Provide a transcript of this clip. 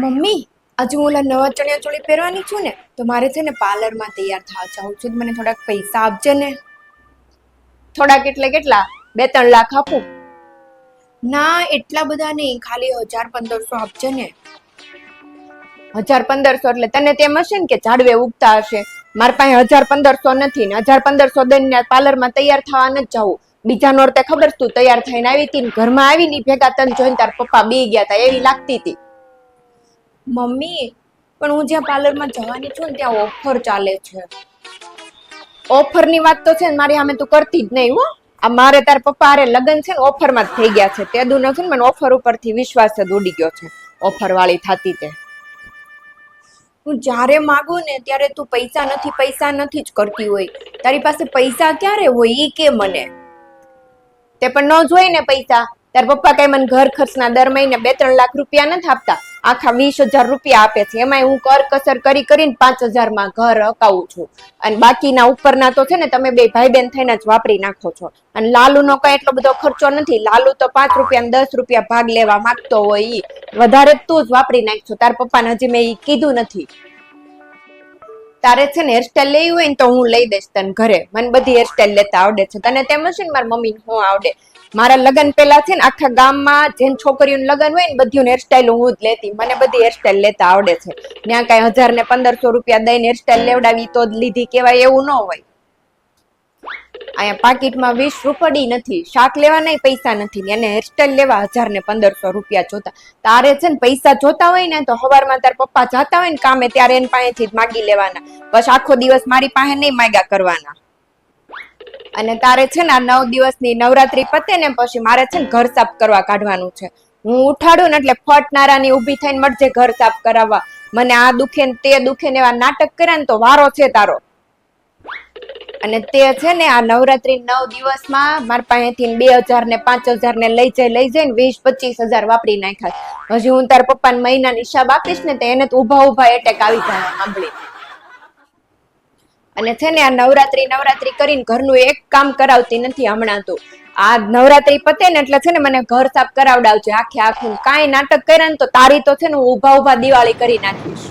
Mummy આજે હું ઓલા નવા ચણિયા ચોળી પહેરવાની છું ને, તો મારે છે ને પાર્લરમાં તૈયાર થવા જવું છું. મને થોડાક પૈસા આપજે ને. થોડાક એટલે કેટલા? બે ત્રણ લાખ આપું? ના, એટલા બધા નહીં. ખાલી હજાર પંદરસો આપજે ને. હજાર પંદરસો એટલે તને તેમ હશે ને કે ઝાડવે ઉગતા હશે. મારા પાસે હજાર પંદરસો નથી ને. હજાર પંદરસો દઈને પાર્લરમાં તૈયાર થવા નથી જવું બીજા નોરતે ખબર તું, તૈયાર થઈને આવી હતી ઘરમાં આવી ની ભેગા તને જોઈને તાર પપ્પા બી ગયા હતા એવી લાગતી હતી. મમ્મી, પણ હું જ્યાં પાર્લરમાં જવાની છું ને ત્યાં ઓફર ચાલે છે. ઓફરની વાત તો છે ને મારી સામે તું કરતી જ નહીં હો. આ મારે તાર પપ્પા અરે લગ્ન છે ને ઓફરમાં જ થઈ ગયા છે. તે દુ નથી મને ઓફર ઉપરથી વિશ્વાસ જ ઉડી ગયો છે. ઓફર વાળી થતી તે. હું જ્યારે માગું ને ત્યારે તું પૈસા નથી પૈસા નથી જ કરતી હોય. તારી પાસે પૈસા ક્યારે હોય ઈ કે મને? તે પણ ન જોઈ ને પૈસા. તાર પપ્પા કઈ મને ઘર ખર્ચના દર મહિને બે, ત્રણ લાખ રૂપિયા નથી આપતા. આખા વીસ હજાર રૂપિયા આપે છે. એમાં હું કર કસર કરી કરીને પાંચ હજારમાં ઘર અકાવું છું. અને બાકીના ઉપરના તો છે ને તમે બે ભાઈ બેન થઈને જ વાપરી નાખો છો. અને લાલુનો કઈ એટલો બધો ખર્ચો નથી. લાલુ તો પાંચ રૂપિયા દસ રૂપિયા ભાગ લેવા માંગતો હોય ઈ. વધારે તું જ વાપરી નાખશો તાર પપ્પાને હજી મેં ઈ કીધું નથી. તારે છે ને હેરસ્ટાઈલ લેવી હોય ને તો હું લઈ દઈશ તને ઘરે. મને બધી હેરસ્ટાઈલ લેતા આવડે છે. તને તેમ મશીન ને મારી મમ્મી હું આવડે. મારા લગ્ન પહેલા છે ને આખા ગામમાં જેમ છોકરીઓનું લગ્ન હોય ને બધી હેરસ્ટાઈલ હું જ લેતી. મને બધી હેરસ્ટાઈલ લેતા આવડે છે. ત્યાં કઈ હજાર ને પંદરસો રૂપિયા દઈને હેરસ્ટાઈલ લેવડાવી તો લીધી કેવાય એવું ન હોય. અહીંયા પાકીટમાં વીસ રૂપડી નથી. શાક લેવા નહીં, પૈસા નથી. એને હેરસ્ટાઈલ લેવા હજાર ને પંદરસો રૂપિયા જોતા. તારે છે ને પૈસા જોતા હોય ને તો સવારમાં તાર પપ્પા જાતા હોય ને કામે ત્યારે એની પાસેથી જ માગી લેવાના. બસ આખો દિવસ મારી પાસે નહીં માગ્યા કરવાના. અને તારે છે ને આ નવ દિવસની નવરાત્રી પતે ને પછી મારે છે ને ઘર સાફ કરવા કાઢવાનું છે. હું ઉઠાડું ને એટલે ફટ નારાની ઊભી થઈને મળજે ઘર સાફ કરાવવા. મને આ દુખે ને તે દુખે ને એવા નાટક કરે ને તો વારો છે તારો. અને તે છે ને આ નવરાત્રી નવ દિવસમાં મારા પાસેથી બે હજાર ને પાંચ હજાર ને લઈ જાય લઈ જાય ને વીસ પચીસ હજાર વાપરી નાખ્યા હજી હું તાર પપ્પાને મહિનાની હિસાબ આપીશ ને તો એને તો ઊભા ઊભા એટેક આવી જાય સાંભળી અને છે ને આ નવરાત્રી નવરાત્રી કરીને ઘરનું એક કામ કરાવતી નથી હમણાં તો. આ નવરાત્રી પતે ને એટલે છે ને મને ઘર સાફ કરાવડાવજે આખે આખું. કાંઈ નાટક કર્યા ને તો તારી તો છે ને હું ઊભા ઊભા દિવાળી કરી નાખીશ.